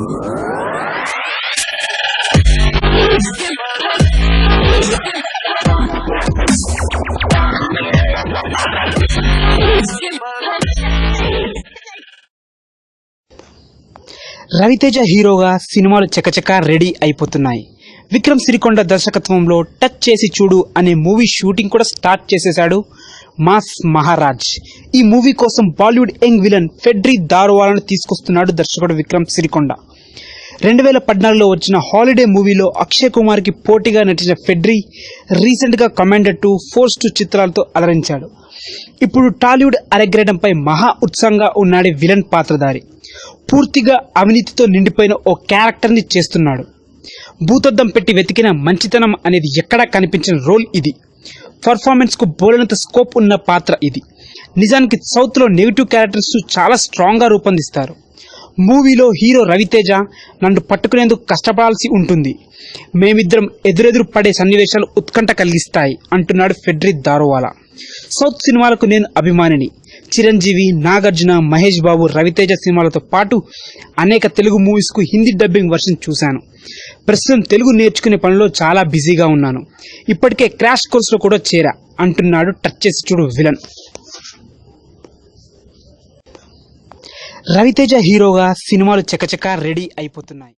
రవితేజ హీరోగా సినిమాలు చకచకా రెడీ అయిపోతున్నాయి. విక్రమ్ సిరికొండ దర్శకత్వంలో టచ్ చేసి చూడు అనే మూవీ షూటింగ్ కూడా స్టార్ట్ చేసేశాడు. మాస్ మహారాజ్. ఈ మూవీ కోసం బాలీవుడ్ యంగ్ విలన్ ఫెడ్రీ దారువాలను తీసుకొస్తున్నాడు దర్శకుడు విక్రమ్ సిరికొండ. రెండు వేల పద్నాలుగులో వచ్చిన హాలిడే మూవీలో అక్షయ్ కుమార్కి పోటీగా నటించిన ఫెడ్రీ రీసెంట్గా కమాండర్ టు ఫోర్స్ టు చిత్రాలతో అలరించాడు. ఇప్పుడు టాలీవుడ్ అరగ్రేడంపై మహా ఉత్సాహంగా ఉన్నాడు విలన్ పాత్రధారి. పూర్తిగా అవినీతితో నిండిపోయిన ఓ క్యారెక్టర్ని చేస్తున్నాడు. భూతద్దం పెట్టి వెతికిన మంచితనం అనేది ఎక్కడా కనిపించిన రోల్ ఇది. పర్ఫార్మెన్స్కు బోలెనంత స్కోప్ ఉన్న పాత్ర ఇది. నిజానికి సౌత్లో నెగిటివ్ క్యారెక్టర్స్ చాలా స్ట్రాంగ్గా రూపొందిస్తారు. మూవీలో హీరో రవితేజ నన్ను పట్టుకునేందుకు కష్టపడాల్సి ఉంటుంది. మేమిద్దరం ఎదురెదురు పడే సన్నివేశాలు ఉత్కంఠ కలిగిస్తాయి అంటున్నాడు ఫెడ్రిక్ దారోవాలా. సౌత్ సినిమాలకు నేను అభిమానిని. చిరంజీవి నాగార్జున మహేష్ బాబు రవితేజ సినిమాలతో పాటు అనేక తెలుగు మూవీస్కు హిందీ డబ్బింగ్ వర్షన్ చూశాను. ప్రస్తుతం తెలుగు నేర్చుకునే పనిలో చాలా బిజీగా ఉన్నాను. ఇప్పటికే క్రాష్ కోర్సులో కూడా చేరా అంటున్నాడు టచ్ చేసి చూడు విలన్. రవితేజ హీరోగా సినిమాలు చకచకా రెడీ అయిపోతున్నాయి.